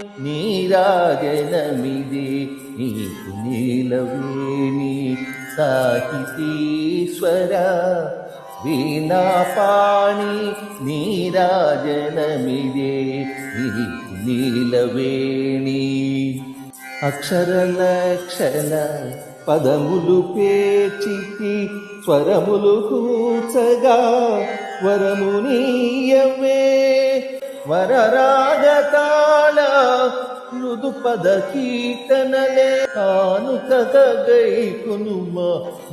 నీరాజనమిది నీకు నీలవేణి సాహితీశ్వర వీణాపాణి నీరాజనమిదే నీకు నీలవేణి. అక్షర లక్షణ పదములు పేచితి స్వరములు కూచగా వరమునీయవే. వరరాగతాళ మృదు పద కీర్తనలే కానుక గైకునుమ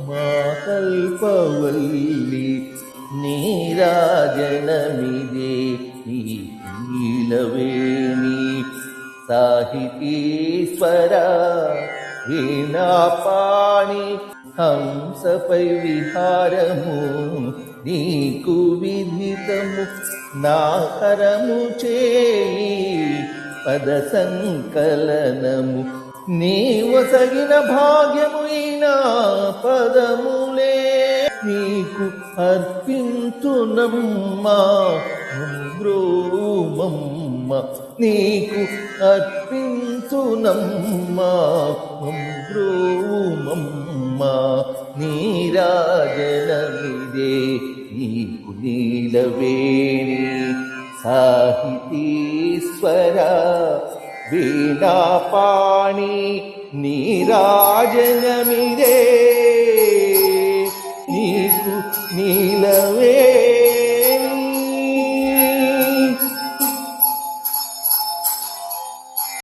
మా కల్పవల్లి నీరాజనమిదే ఈ నీలవేణి సాహితీశ్వర వీణాపాణి హంసపై విహారము నీకు విదితము నాకరము చేయి పద సంకలనము. నీవు తగిన భాగ్యము అయినా పదములే. నీకు అర్పింతునమ్మా బ్రోమమ్మ నీకు అర్పింతునమ్మా బ్రోమమ్మ నీరాజనమిదే నీకు నీలవేణి. സാഹിതീശ്വര വീണാപാണി നീരാജനമിരേ നീലവേ